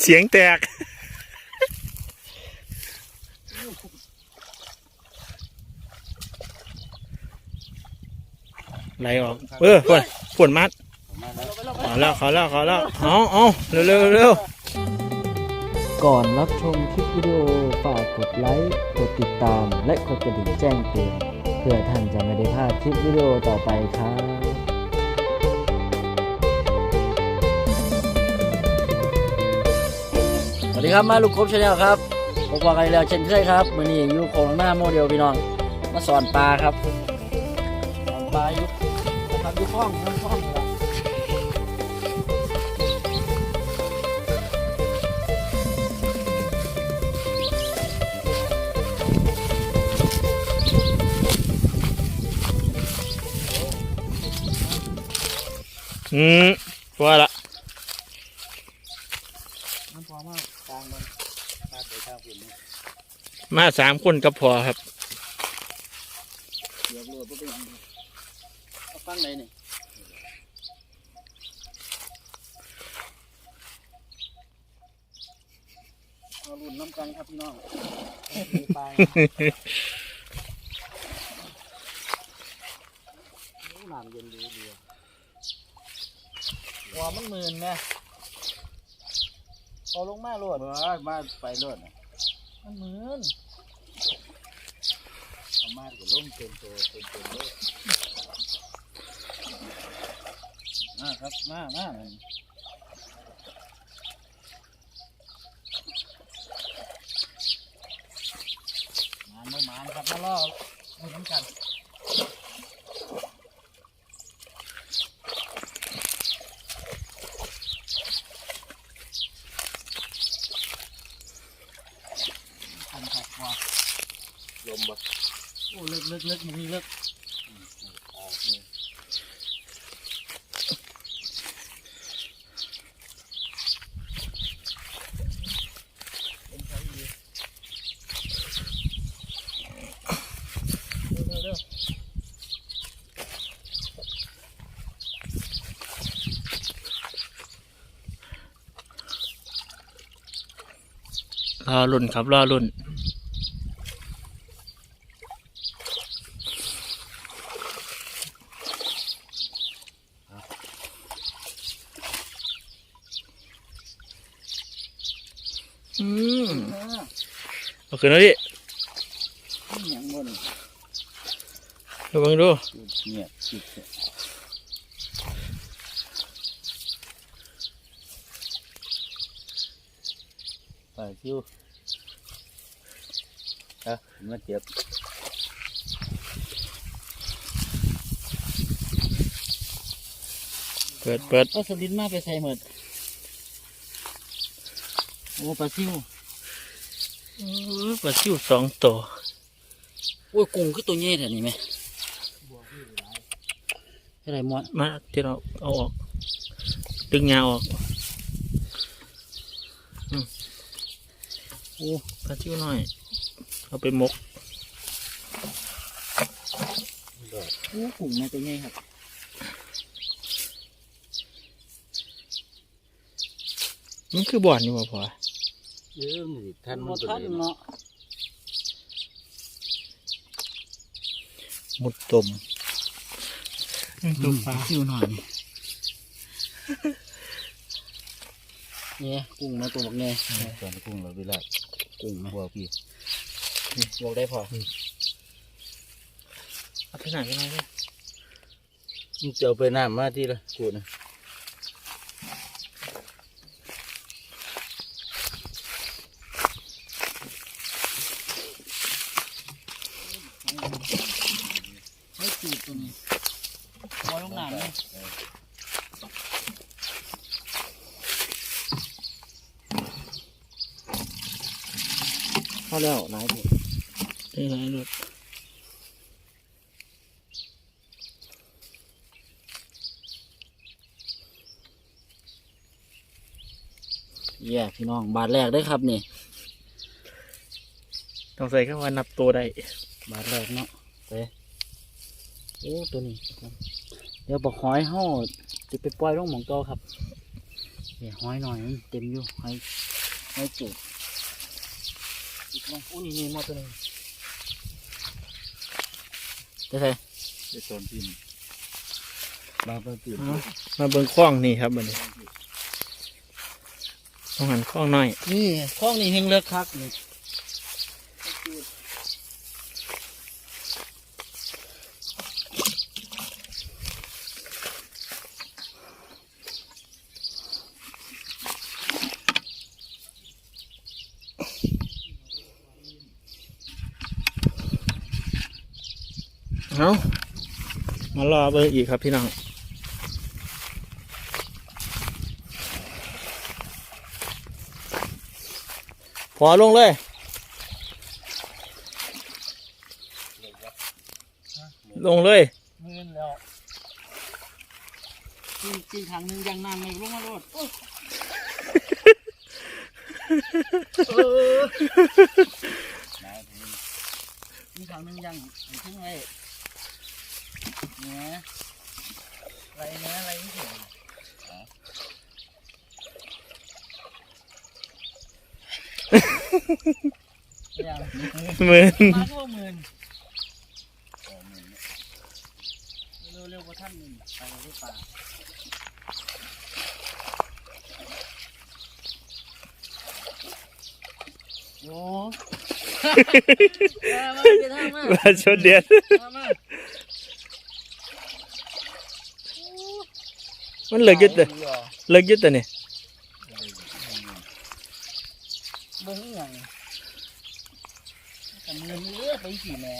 เสียงแตก ไหลออก เออฝนฝนมัดมาแล้วขอแล้ว ขอแล้ว ขอแล้ว เอาเอาเร็วเร็วเร็วก่อนรับชมคลิปวิดีโอฝากกดไลค์ กดติดตาม และกดกระดิ่งแจ้งเตือน เพื่อท่านจะไม่ได้พลาดคลิปวิดีโอต่อไปครับ วัสดีครับมาลูกครบชาแนลครับผมบอกกันอีกแล้วเช่นเคยครับมือนี้อยู่โคงหน้าโมเดลพี่น้อง มาสอนปลาครับสอนปลาอยู่นะครับยู่ห้องน้ำห้องครับอืมว่าละ มันพอมากกลางมันพาดไปทางฝุ่นนี่ มาสามคนก็พอครับเดี๋ยวเรือบ่เป็นเอาฟังไหนนี่เอารุ่นน้ำกันครับพี่น้องมีปลาโอ้น้ำเย็นดีดีว่ามันหมื่นนะพอลงมาโลดมามาไปโลดน่ะ มันหมือนเอามาก็ล้มเต็มตัวเต็มตัวเลยมาครับมามามันมานบ่มานครับมาล่อดูน้ำกันทำครับว่า ลมบ่ โอ้ เลิกเลิกเลิกมันมีเลิกรอรุ่นครับรอรุ่น อืม อ่า เอาขึ้นแล้วดินี่หยังบ่นระวังดูเนี่ยจิตเนี่ยไปคิวอะมาเจ็บเปิดเปิดก็สลินมาไปใส่หมดโอ้ปลาซิวอื้อ ปลาซิวสองตัวโอ้ยกุ้งคือตัวใหญ่แท้นี่แม่อะไรมอนมาที่เราเอาออก ดึงยาออกอืมโอ้ปลาซิวหน่อย เอาไปหมกโอ้กุ้งแม่ตัวใหญ่ครับมันคือบ่อนนี่บ่พอ เออมันสิท่านหมมันดตัวทันนี้เนาะหมุดตมตัวปลาซิวหน่อยเนี่ยกุ้งแม่ตัวบักแน่ตอนกุ้งเราเวลากุ้งแม่บัวพี่บอกได้พอเอาไปไหนไปไหนเลยมึงจะเอาไปน้ำมาที่ละกูนะ ไม่จูดตัวนี้วอยลงน้ำเลย เข้าแล้วหลายตัวนี่ไหนรถแย่พี่น้อง บาทแรกได้อครับนี่ต้องใส่เข้าว่านับตัวได้ บาทแรกเนาะไปโอ้ตัวนี้ครับเดี๋ยวบอกหอยเฮาจะไปปล่อยลงหมองเก่าครับเดี๋ยวห้อยหน่อยมันเต็มอยู่ห้อยห้อยจูด อีกลองอุ้ยนี่มอตัวหนึงจะใส่ไอ้ตอนที่มาเพิ่งตื่นเอามาเบิ่งคล้องนี่ครับบัดนี้ต้องหันคล้องหน่อย นี่คล้องนี่เฮงเลิกคักนี่ รอเบิ่งอีกครับพี่น้องพอลงเลยลงเลยเงินแล้วกินกินทางหนึงยังนานไม่ลงมาโลดโอ้ยเออมีทางหนึงยังทิ้งไว้ เนี่ยอะไรเนี่ยอะไรนี่เห็นยังหมือนมาก็หมื่นเร็วเร็วๆกว่าท่านหนึ่งไปเราได้ปลาโอ้มามาเดี๋ยวทำมามาชนเดียนมา มามันเลิกยึดเลยเลิกยึดแต่นี่เบิ้งอหย่างแต่มือเลือไปสี่แหน่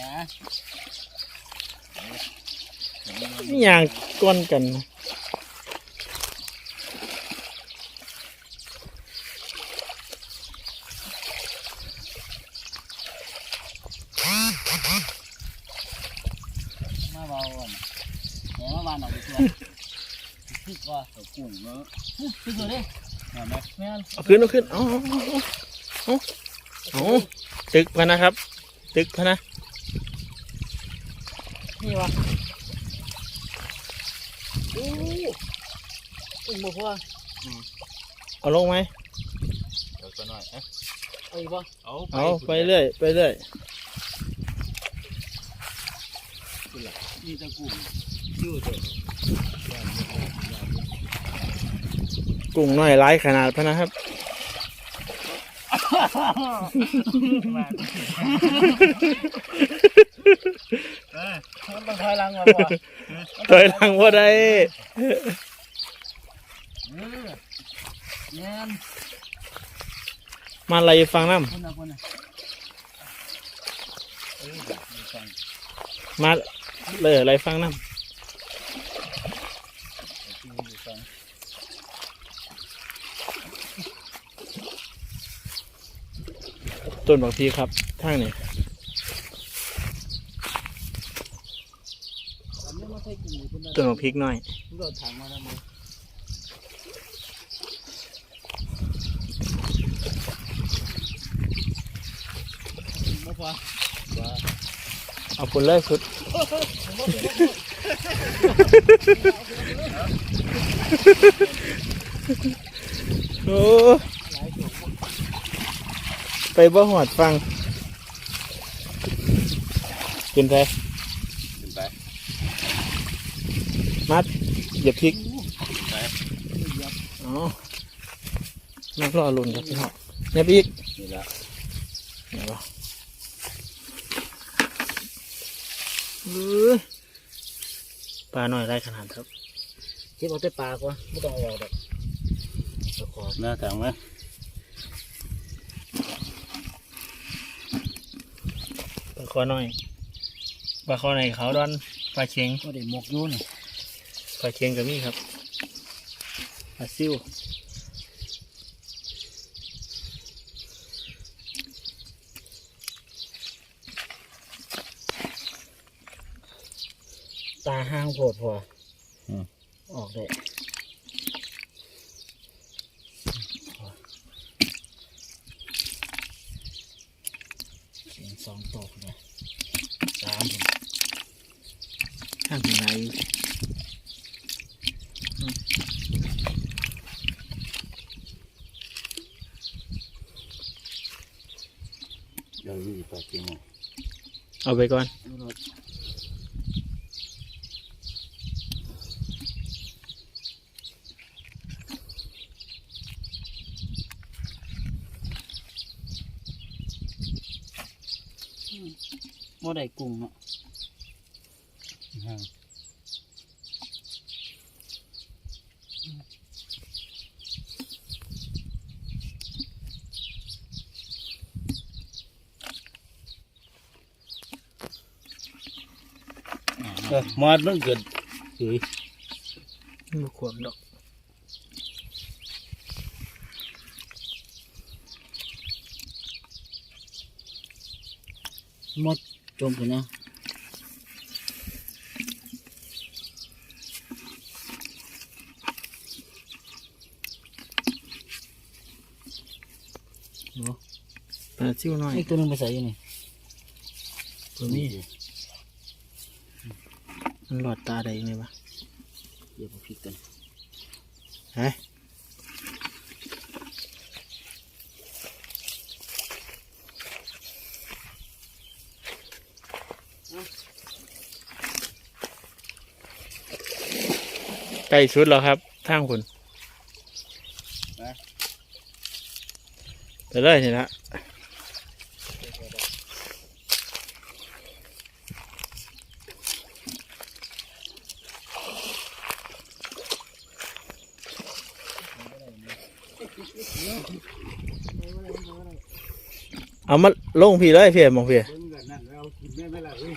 นี่อย่างก้อนกันนะ มาเบาก่อนแหน่มาบานออกไปตัวคือว่า เอา กุ้งเนาะคือตัวนี้มาไหมแม่นเอาขึ้นเอาขึ้นเอาเอาเอาเอาตึกพะนะครับ ตึกพะนะนี่วะโอ้อึ้งบ่พอเอาลงไหมเดี๋ยวก็หน่อยเอ๊ะเอาอีกบ่เอาเอาไปเรื่อยไปเรื่อยนี่ตะกุ้งชื่อเถอะ กุ้งน้อยร้ายขนาดพะนะครับมันต้องถอยหลังมาพอถอยหลังว่าได้เออแม่นมาอะไรฟังน้คนน่ะคนน่ะำมาเลยอะไรฟังน้ำ ต้นบักพีครับทางนี้อันนี้มาใส่กุ้งอยู่คนต้นบักพริกน้อยเราถังมาแล้วมั้งบ่พอเอาผลเลยสุดโอ้ ไปบ่หอดฟังกินไปขึ้นไปมัดอย่าพริกอ๋อนักรอลุนครับพี่น้องเนี่ยพริกนี่ละเดี๋ยวบ่เอ้ยปลาหน่อยได้ขนาดครับเก็บเอาแต่ปลากว่าไม่ต้องเอาออกดอกเอาขอหน้าถังไหม ปลาคอหน่อยปลาคอในเขาดอนปลาเชียงก็ได้หมกอยู่นี่ปลาเชียงกับมี่ครับปลาซิวตาห้างโผดพออออกได้เสียงสองตกเลยสามผม ข้างไหน เอาไปก่อนดูรถบ่ได้กุ้งเนาะ มอดมันเกิดเฮ้ยบ่ขวมดอกหมดจมไปนะปลาซิ่วน้อยอีกตัวหนึงไปใส่อยู่นี่ตัวนี้ มันหลอดตาได้ไหมวะเดี๋ยวผมพลิกกันฮะใกล้สุดแล้วครับทางคุณไปเลยนี่นะ เอามาลงพี่เลยพี่มองพี่เบิ่งกันนั่นแล้วกินได้ไหมล่ะเฮ้ย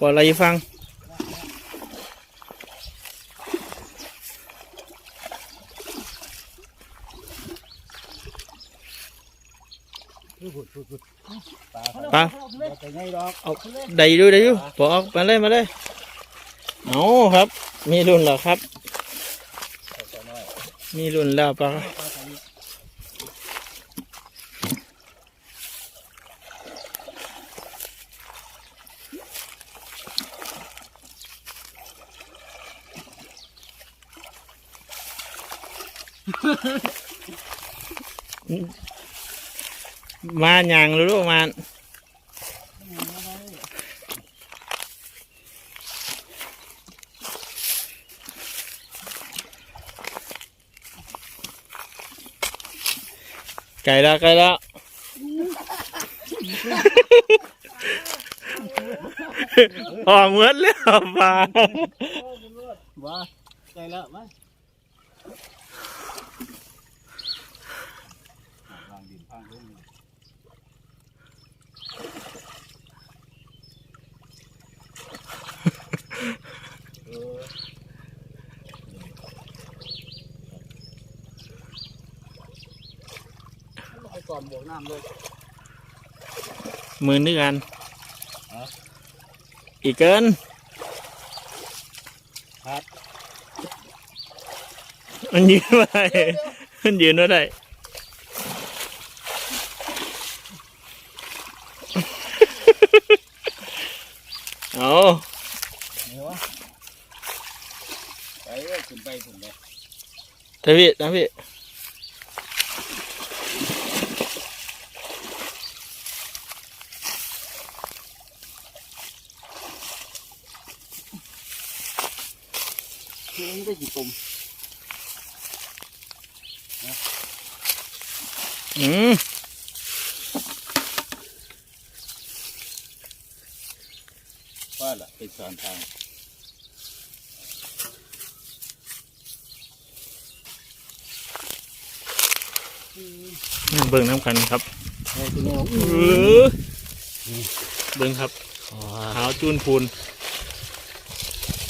ก่อนอะไรฟัง ปลาแต่ไงดอกเอาได้ดูได้ดูบอกมาเลยมาเลยเอาครับ มีรุ่นแล้วครับ มีรุ่นแล้วปลา มาอย่างรู้ๆมาไก่แล้วไก่แล้วออกเหมือนเลยอะปลาว้าใส่แล้วมา วางดินพังลง ไปก่อนบวกน้ำเลยมือนึกกัน อีกเกินครับมันยืนว่าได้มันยืนว่าได้เอาไปเอ้ยขึ้นไปขึ้นไปทพี่นะพี่ คือมันได้กี่ตุ่ม อืมว่าล่ะไปสอนทางเบิ่งน้ำกันครับไอ้ตัวนี้เออเบิ่งครับขาวจูนพูน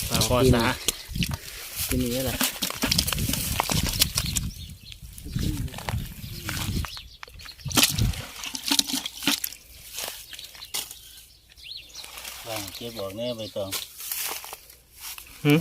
ปลาคอสาตัวนี้แหละ เก็บบอก แน่ใบตองหืม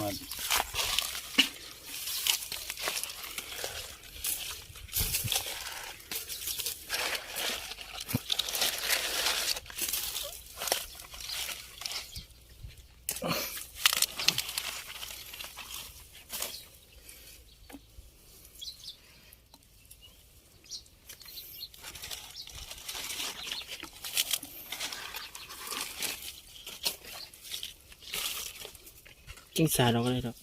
กิ้งสาเราก็ได้ดอก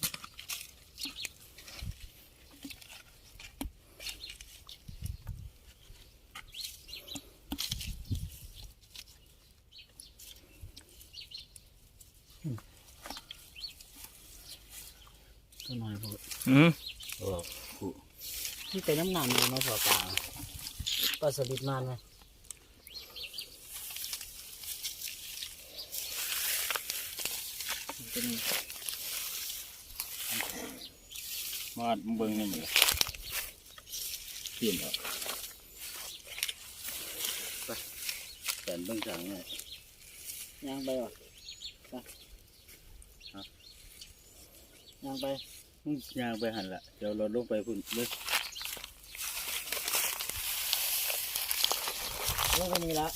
ตัวน้อยพวกอืมบอกกูที่เป็นน้ำหนำอยู่เนาะพอปลาปลาสลิดมันไหม มาดเบิ่งนี่มันเปลี่ยนออกไปแต่เบิ่งทางเนี่ยย่างไปวะไปย่างไปมึงย่างไปหันละเดี๋ยวเราลงไปพุ่นเลยลงไปนี่ละ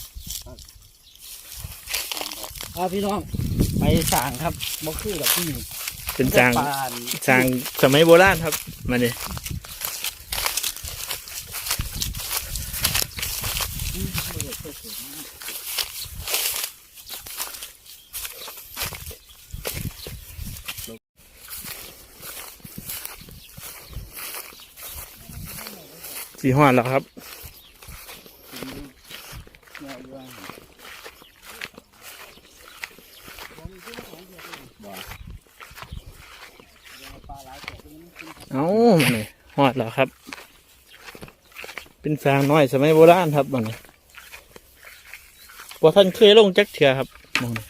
อ่าพี่น้องไปสั่งครับบ่คือแบบที่นี่ เป็นจางปลาจางสมัยโบราณครับ มาเนี่ยสีหอดแล้วครับ เนี่ยอยู่ว่า เอามา เนี่ยหอครับ เป็นสางน้อยสมัยโบราณครับมันว่าท่านเคยลงจักเถื่อครับมองนี่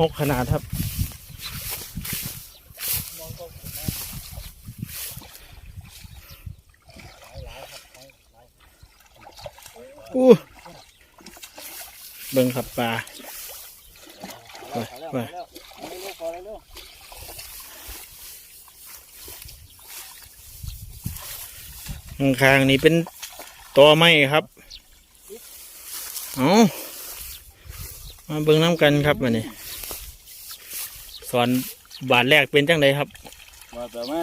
หกขนาดครับ อู้เบิ่งครับปลาไปไปข้างๆนี้เป็นตัวไม้ครับ เอามาเบิ่งน้ำกันครับมานี่ สอนบาทแรกเป็นจังไดครับมาแต่มา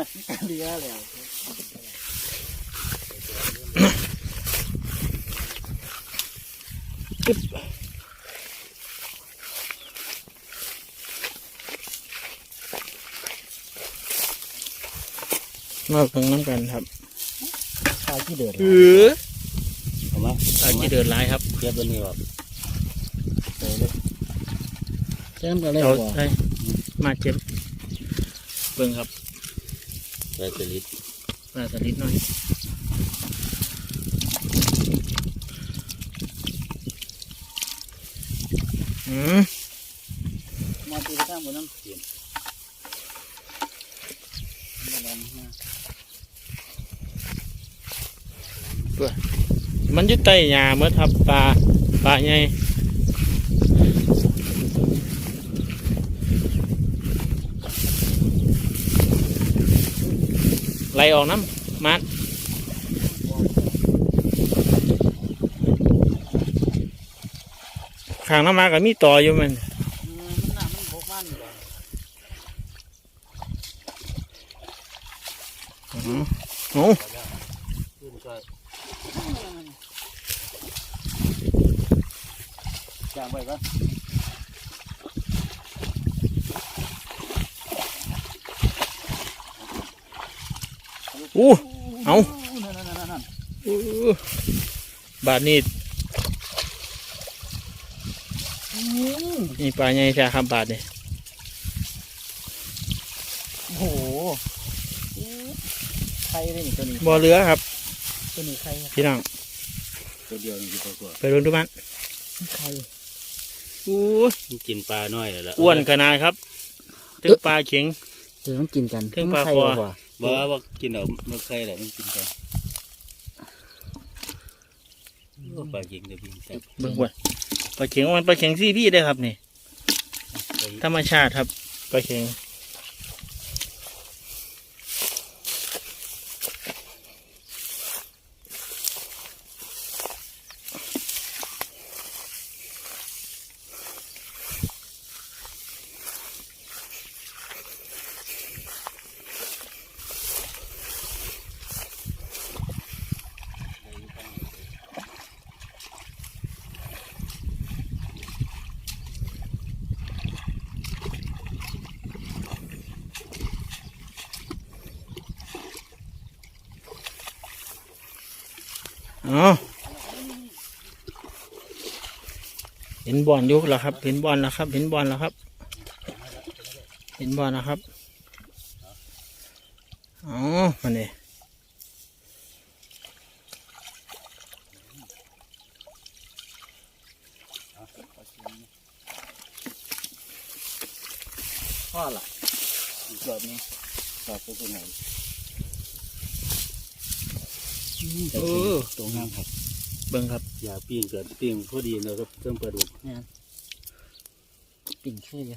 เลี้ยแล้วมาเบิ่งน้ำกันครับปลาที่เดือดเออเอามาอาจีเดินหลายครับเก็บตัวนี้ออกเจ้าก็เมาเจ็บเบิ่งครับใส่สลิดปลาสลิดหน่อยอืมมาตีข้างบนน้ำเสียนมาลองมามันอยึดใต้หญ้าเมื่อทับปลาปลาใหญ่ไล่ ออกน้ำมัดข้างน้ำมาก็มีต่ออยู่มันอืมมันหนามันบกมันอยู่แล้ว อืมโอ้ ขึ้นก็ จางไปก่อน อู้เอา นั่นนั่นนั่นนั่น อู้ บาทนี้นี่ปลาใหญ่แท้ครับบาทนี่โอ้โหไข่ข่ได้นี่ตัวนี้บ่อเรือครับตัวนี้ไข่ครับพี่น้องตัวเดียวนี่คือปลากว่าไปดูดูมันไข่อู้ยมันกินปลาน้อยแล้วล่ะอ้วนขนาดครับตึกปลาเข็งเดี๋ยวมันกินกันเครื่องปลาไข่คอเอากว่าบ่ว่ากินเอาเมื่อใครแหละมันกินกันโอ้ ปลาเข็งเดี๋ยวบินแซ่บเบิ่งบ่ปลาเข็งมันปลาเข็งซี่พี่ได้อครับนี่ ธรรมชาติครับปลาเข็ง อ๋อเห็นบอลยุกแล้วครับ เห็นบอลแล้วครับ เห็นบอลแล้วครับ เห็นบอลแล้วครับอ๋อมันนี่พ่อละอีกรอบนี้รอบตัวไหน เออ ตรงงามครับเบิ่งครับอย่าปิ้งเกิดปิ้งพอดีเลยครับเครื่องปลาดุกปิ่งเชื่อย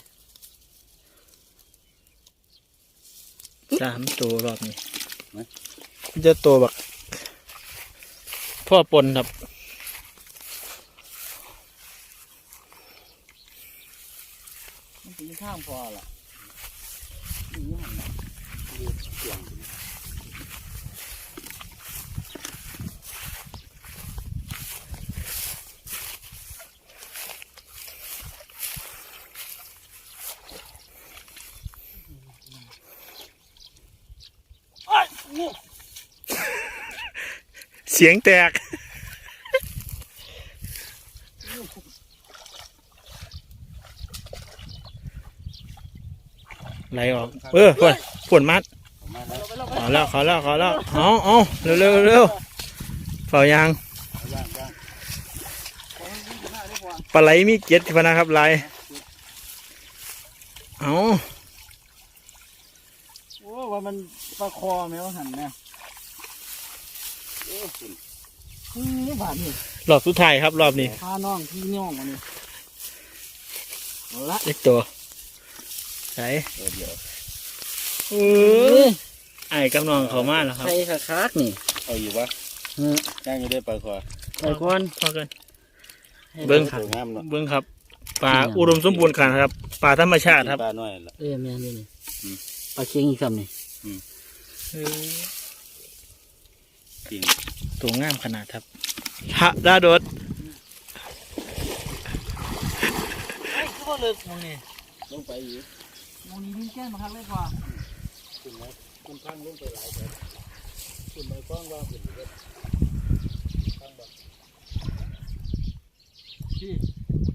สามตัวรอบนี้มันจะตัวแบบพ่อปนครับมันเป็นข้างพอละ เสียง เสียงแตก ไหลออก เออฝนฝนมัดออกมาแล้วขอแล้ว ขอแล้ว ขอแล้ว เอาเอาเร็วเร็วเร็วเฝ้ายางเอาย่ายาง ปลาไหลมีเจ็ดพนะครับลายเอา โอ้ว่ามัน ปลาคอแมวหันนะโอ้คุณอืมบาดนี่รอบสุดท้ายครับ รอบนี้พาน้องพี่น้องอันนี้เอาละเล็กตัวใส่เออเดี๋ยวเออไอ้กับน้องเขามาแล้วครับไข่คักๆนี่เอาอยู่ปะเออย่างอยู่ได้ปลาคอไข่ก้อนพอกันให้เบิ่งสวยงามเนาะเบิ้งครับปลาอุดมสมบูรณ์ขนาดครับปลาธรรมชาติครับปลาน้อยละเอ้ยแม่นี่นี่อืมปลาเค็งอีกคำนี่ จริงตัวงามขนาดครับฮะดาโดดไอ้ก็เลิกมองนี่ลงไปอีกมองนี่ดิ้นแก้มมาคักเลยกว่าคุณนะคุณพังลงไปหลายแต่คุณไม่กว้างว่าคุณจะพังบ่พี่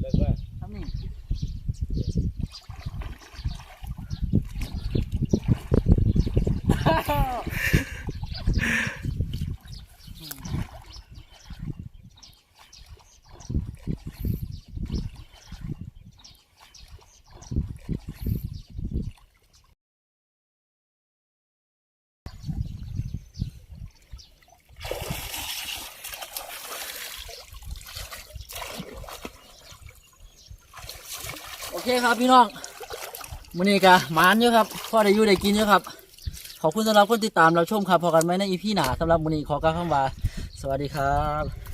เลิกว่าทำนี่ เคครับพี่น้องมื้อนี้กะหมานอยู่ครับพ่อได้อยู่ได้กินอยู่ครับ ขอบคุณสำหรับคนติดตามเราชมครับพอกันไหมในอีพีหนาสำหรับมื้อนี้ขอกล่าวคำว่า สวัสดีครับ